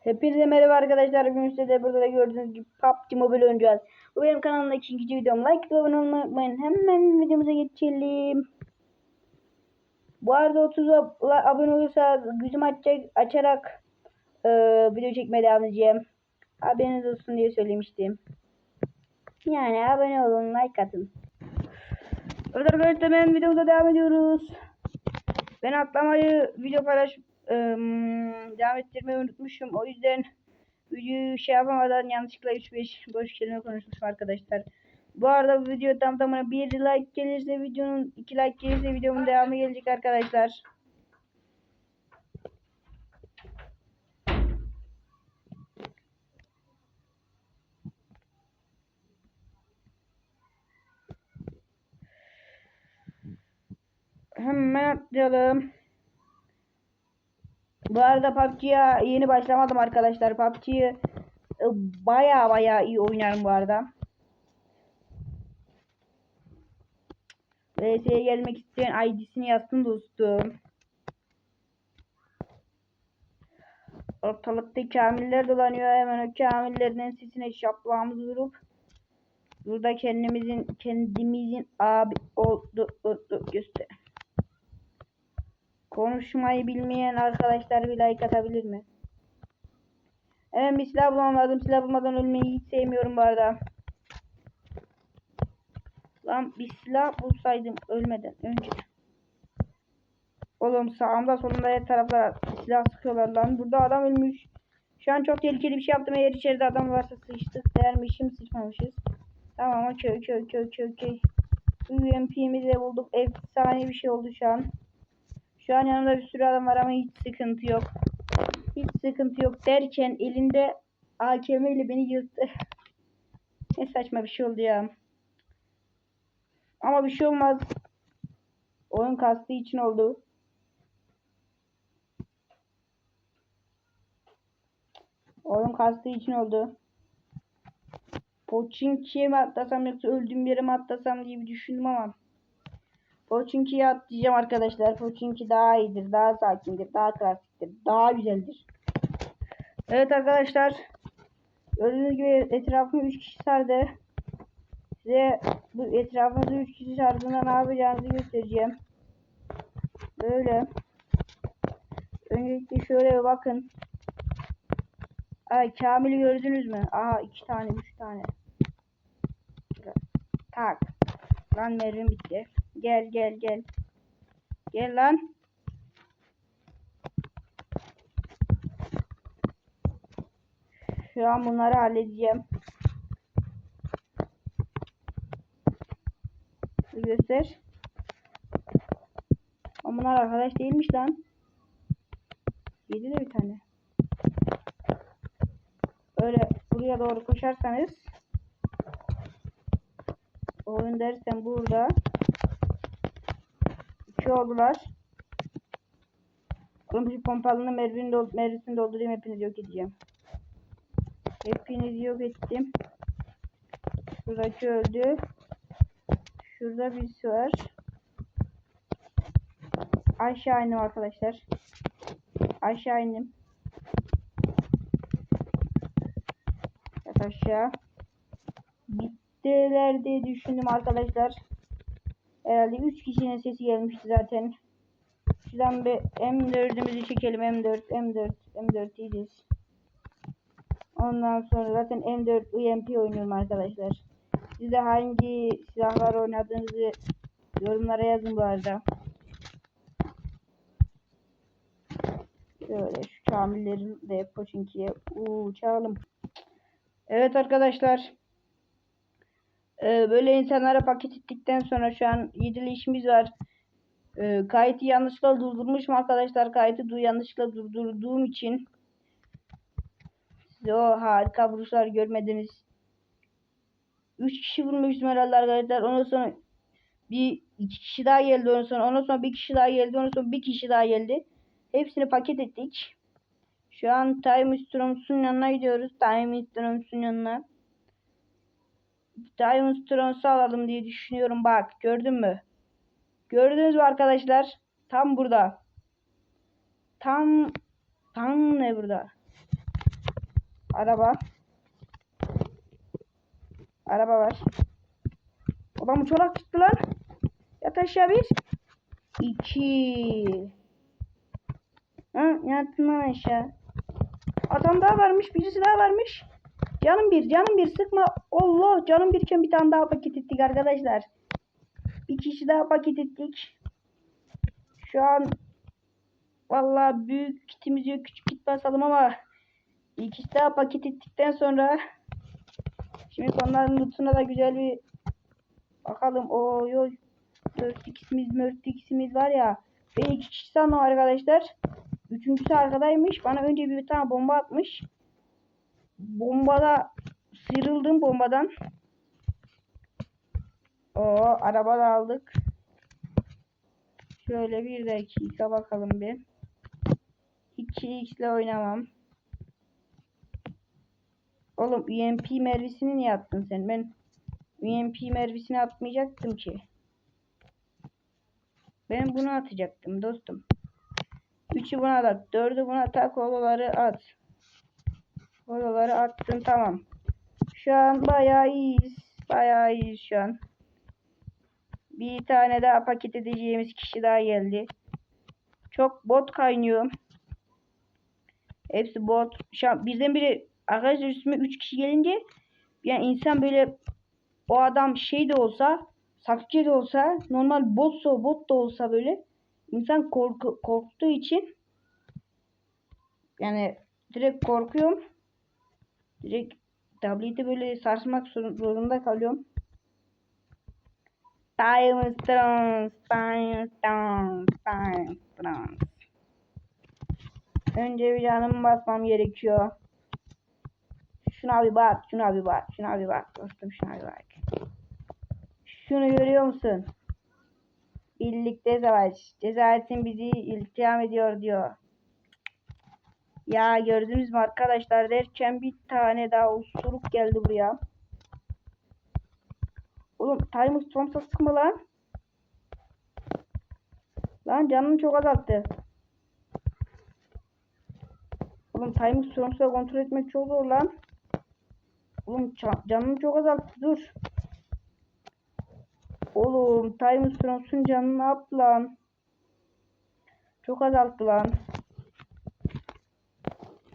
Hepinize merhaba arkadaşlar. Bugün size de burada da gördüğünüz gibi PUBG Mobile oynayacağız. Bu benim kanalımda ikinci videom. Like ve abone olmayı unutmayın. Hemen videomuza geçelim. Bu arada 30 ab- abone olursa gözüm açacak, açarak e, video çekmeye devam edeceğim. Haberiniz olsun diye söylemiştim. Yani abone olun, like atın. Evet arkadaşlar hemen videomuza devam ediyoruz. Ben atlamayı video paylaş ım, devam ettirmeyi unutmuşum. O yüzden videoyu şey yapamadan yanlışlıkla 3-5 boş kelime konuşmuşum arkadaşlar. Bu arada bu video tam tamına 1 like gelirse videonun 2 like gelirse videomun devamı gelecek arkadaşlar. Hemen atlayalım. Bu arada PUBG'ye yeni başlamadım arkadaşlar. PUBG'yi baya baya iyi oynarım bu arada. VS'ye gelmek isteyen ID'sini yazsın dostum. Ortalıkta kamiller dolanıyor. Hemen o kamillerin sesine şaplağımızı vurup burada kendimizin kendimizin abi oldu, oldu göster. Konuşmayı bilmeyen arkadaşlar bir like atabilir mi? Evet bir silah bulmam lazım. Silah bulmadan ölmeyi hiç sevmiyorum bu arada. Lan bir silah bulsaydım ölmeden önce. Oğlum sağımda solumda her taraflara silah sıkıyorlar lan. Burada adam ölmüş. Şu an çok tehlikeli bir şey yaptım. Eğer içeride adam varsa sıçtık dermişim sıçmamışız. Tamam okey okey okey okey okey. UMP'mizi de bulduk. Efsane bir şey oldu şu an. Şu an yanımda bir sürü adam var ama hiç sıkıntı yok. Hiç sıkıntı yok derken elinde AKM ile beni yırttı. ne saçma bir şey oldu ya. Ama bir şey olmaz. Oyun kastığı için oldu. Oyun kastığı için oldu. Pochinki'ye mi atlasam yoksa öldüğüm yere mi atlasam diye bir düşündüm ama. Pochinki'ye atlayacağım arkadaşlar. Pochinki daha iyidir, daha sakindir, daha klasiktir, daha güzeldir. Evet arkadaşlar. Gördüğünüz gibi etrafımı 3 kişi sardı. Size bu etrafınızı 3 kişi sardığında ne yapacağınızı göstereceğim. Böyle. Öncelikle şöyle bakın. Ay Kamil'i gördünüz mü? Aha 2 tane 3 tane. Tak. Lan mermim bitti. Gel gel gel. Gel lan. Şu an bunları halledeceğim. Göster. Ama bunlar arkadaş değilmiş lan. Yedi de bir tane. Öyle buraya doğru koşarsanız oyun dersen burada oldular. Oğlum şu pompalının mermisini, dol mermisini doldurayım hepinizi yok edeceğim. Hepinizi yok ettim. Şuradaki öldü. Şurada birisi var. Aşağı indim arkadaşlar. Aşağı indim. Yat aşağı. Bittiler diye düşündüm arkadaşlar. Herhalde 3 kişinin sesi gelmişti zaten. Şuradan bir M4'ümüzü çekelim. M4, M4, M4 iyiyiz. Ondan sonra zaten M4 UMP oynuyorum arkadaşlar. Siz de hangi silahlar oynadığınızı yorumlara yazın bu arada. Şöyle şu kamillerin de Pochinki'ye uçalım. Evet arkadaşlar. Ee, böyle insanlara paket ettikten sonra şu an 7'li işimiz var. Ee, kayıtı yanlışlıkla durdurmuşum arkadaşlar. Kayıtı du yanlışlıkla durdurduğum için size o harika vuruşlar görmediniz. 3 kişi vurmuştum herhalde arkadaşlar. Ondan sonra bir iki kişi daha geldi ondan sonra. Ondan sonra bir kişi daha geldi. Ondan sonra bir kişi daha geldi. Hepsini paket ettik. Şu an Time Storms'un yanına gidiyoruz. Time Storms'un yanına. Diamond Stones'u alalım diye düşünüyorum. Bak gördün mü? Gördünüz mü arkadaşlar? Tam burada. Tam tam ne burada? Araba. Araba var. Adam uçarak çıktı lan. Yat aşağı bir. İki. Ha, lan aşağı. Adam daha varmış. Birisi daha varmış. Canım bir. Canım bir. Sıkma. Allah. Canım birken bir tane daha paket ettik arkadaşlar. Bir kişi daha paket ettik. Şu an Vallahi büyük kitimiz yok küçük kit basalım ama ikisi daha paket ettikten sonra şimdi onların lootuna da güzel bir bakalım. Oy oy. 4x'imiz 4x'imiz var ya. Ve iki kişi sandım arkadaşlar. Üçüncüsü arkadaymış. Bana önce bir tane bomba atmış. Bombada sıyrıldım bombadan. O araba da aldık. Şöyle bir dakika bakalım bir. 2x ile oynamam. Oğlum UMP mermisini niye attın sen? Ben UMP mermisini atmayacaktım ki. Ben bunu atacaktım dostum. 3'ü buna at. 4'ü buna tak. Holoları at. Holoları attın tamam. Şu an bayağı iyiyiz. Bayağı iyiyiz şu an. Bir tane daha paket edeceğimiz kişi daha geldi. Çok bot kaynıyor. Hepsi bot. Şu an birdenbire arkadaşlar üstüme 3 kişi gelince yani insan böyle o adam şey de olsa Sasuke de olsa normal botsa bot da olsa böyle insan korku, korktuğu için yani direkt korkuyorum. Direkt tableti böyle sarsmak zorunda kalıyorum. Time Stones, Time Stones, Time Stones. Önce bir canımı basmam gerekiyor. Şuna bir bak, şuna bir bak, şuna bir bak dostum, şuna bir bak. Şunu görüyor musun? Birlikte savaş. Cesaretin bizi iltiham ediyor diyor. Ya gördünüz mü arkadaşlar derken bir tane daha usuruk geldi buraya. Oğlum Timus Thomps'a sıkma lan. Lan canını çok azalttı. Oğlum Timus Thomps'a kontrol etmek çok zor lan. Oğlum canını çok azalttı dur. Oğlum Timus Thomps'un canını yaptı lan? Çok azalttı lan.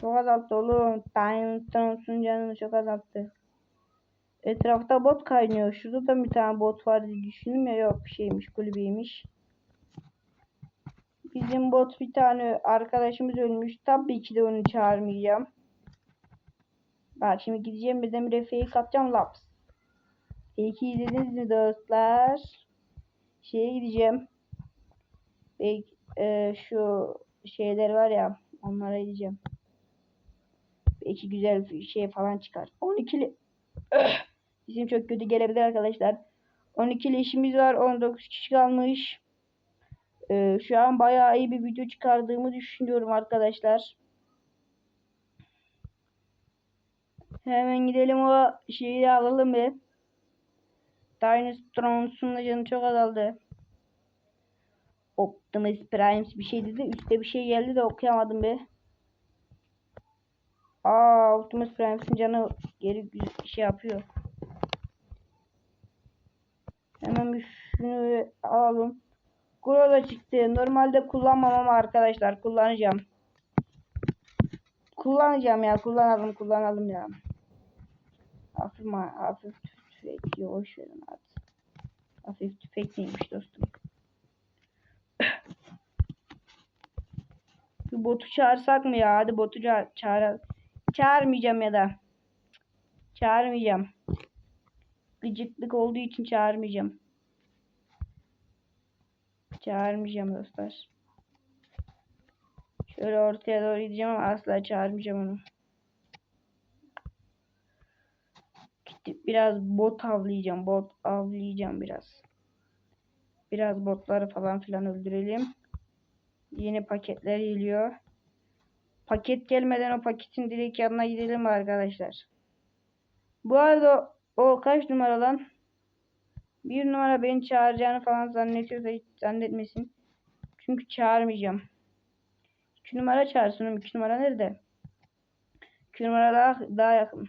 Çok azalttı oğlum. Timus Thomps'un canını çok azalttı. Etrafta bot kaynıyor. Şurada da bir tane bot var diye düşündüm ya yok şeymiş kulübeymiş. Bizim bot bir tane arkadaşımız ölmüş. Tabii ki de onu çağırmayacağım. Bak şimdi gideceğim bir demir efeyi katacağım laps. Peki izlediniz mi dostlar? Şeye gideceğim. Belki e, şu şeyler var ya onlara gideceğim. Belki güzel bir şey falan çıkar. 12'li İsim çok kötü gelebilir arkadaşlar. 12 işimiz var. 19 kişi kalmış. Ee, şu an bayağı iyi bir video çıkardığımı düşünüyorum arkadaşlar. Hemen gidelim o şeyi alalım bir. Dinosaur'un da canı çok azaldı. Optimus Prime bir şey dedi. Üstte bir şey geldi de okuyamadım be. Aa Optimus Prime'sin canı geri şey yapıyor. Hemen bir şunu alalım. Kuro da çıktı. Normalde kullanmam ama arkadaşlar kullanacağım. Kullanacağım ya. Kullanalım kullanalım ya. Hafif, hafif tüfek. Yavaş verin hadi. Hafif tüfek neymiş dostum. Şu botu çağırsak mı ya? Hadi botu çağır. çağır çağırmayacağım ya da. Çağırmayacağım. Gıcıklık olduğu için çağırmayacağım. Çağırmayacağım dostlar. Şöyle ortaya doğru gideceğim ama asla çağırmayacağım onu. Gidip biraz bot avlayacağım. Bot avlayacağım biraz. Biraz botları falan filan öldürelim. Yeni paketler geliyor. Paket gelmeden o paketin direkt yanına gidelim arkadaşlar. Bu arada o kaç numara lan? Bir numara beni çağıracağını falan zannediyorsa hiç zannetmesin. Çünkü çağırmayacağım. İki numara çağırsın. İki numara nerede? 2 numara daha, daha yakın.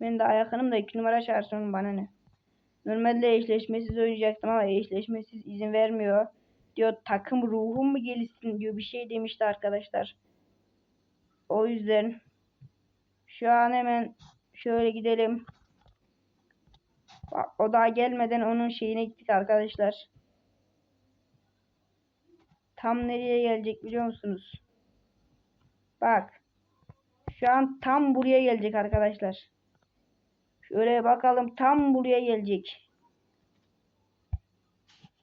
Ben daha yakınım da 2 numara çağırsın bana ne. Normalde eşleşmesiz oynayacaktım ama eşleşmesiz izin vermiyor. Diyor takım ruhum mu gelişsin diyor bir şey demişti arkadaşlar. O yüzden şu an hemen şöyle gidelim. Bak, O daha gelmeden onun şeyine gittik arkadaşlar. Tam nereye gelecek biliyor musunuz? Bak. Şu an tam buraya gelecek arkadaşlar. Şöyle bakalım tam buraya gelecek.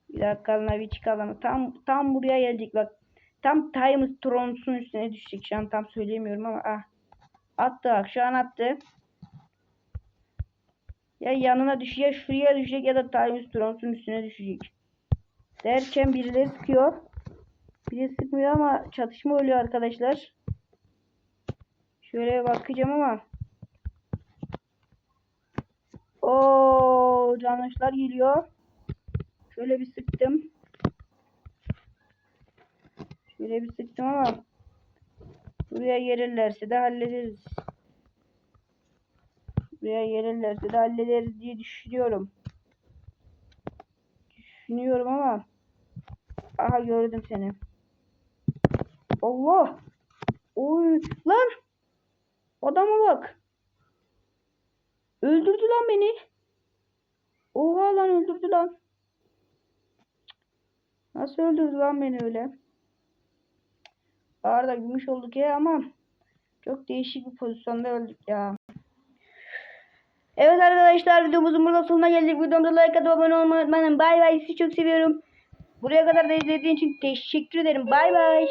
Bir dakika bir çıkalım. Tam tam buraya gelecek bak. Tam Times Trons'un üstüne düşecek. Şu an tam söyleyemiyorum ama ah. Attı bak şu an attı. Ya yanına düşecek, şuraya düşecek ya da Times Trons'un üstüne düşecek. Derken birileri sıkıyor. Biri sıkmıyor ama çatışma oluyor arkadaşlar. Şöyle bakacağım ama. Oo, canlılar geliyor. Şöyle bir sıktım. Şöyle bir sıktım ama buraya gelirlerse de hallederiz. Buraya gelirlerse de hallederiz diye düşünüyorum. Düşünüyorum ama aha gördüm seni. Allah! Oy lan! Adama bak. Öldürdü lan beni. Oha lan öldürdü lan. Nasıl öldürdü lan beni öyle? Arada gümüş olduk ya ama çok değişik bir pozisyonda öldük ya. Evet arkadaşlar videomuzun burada sonuna geldik. Videomuza like atıp abone olmayı unutmayın. Bay bay sizi çok seviyorum. Buraya kadar da izlediğiniz için teşekkür ederim. Bay bay.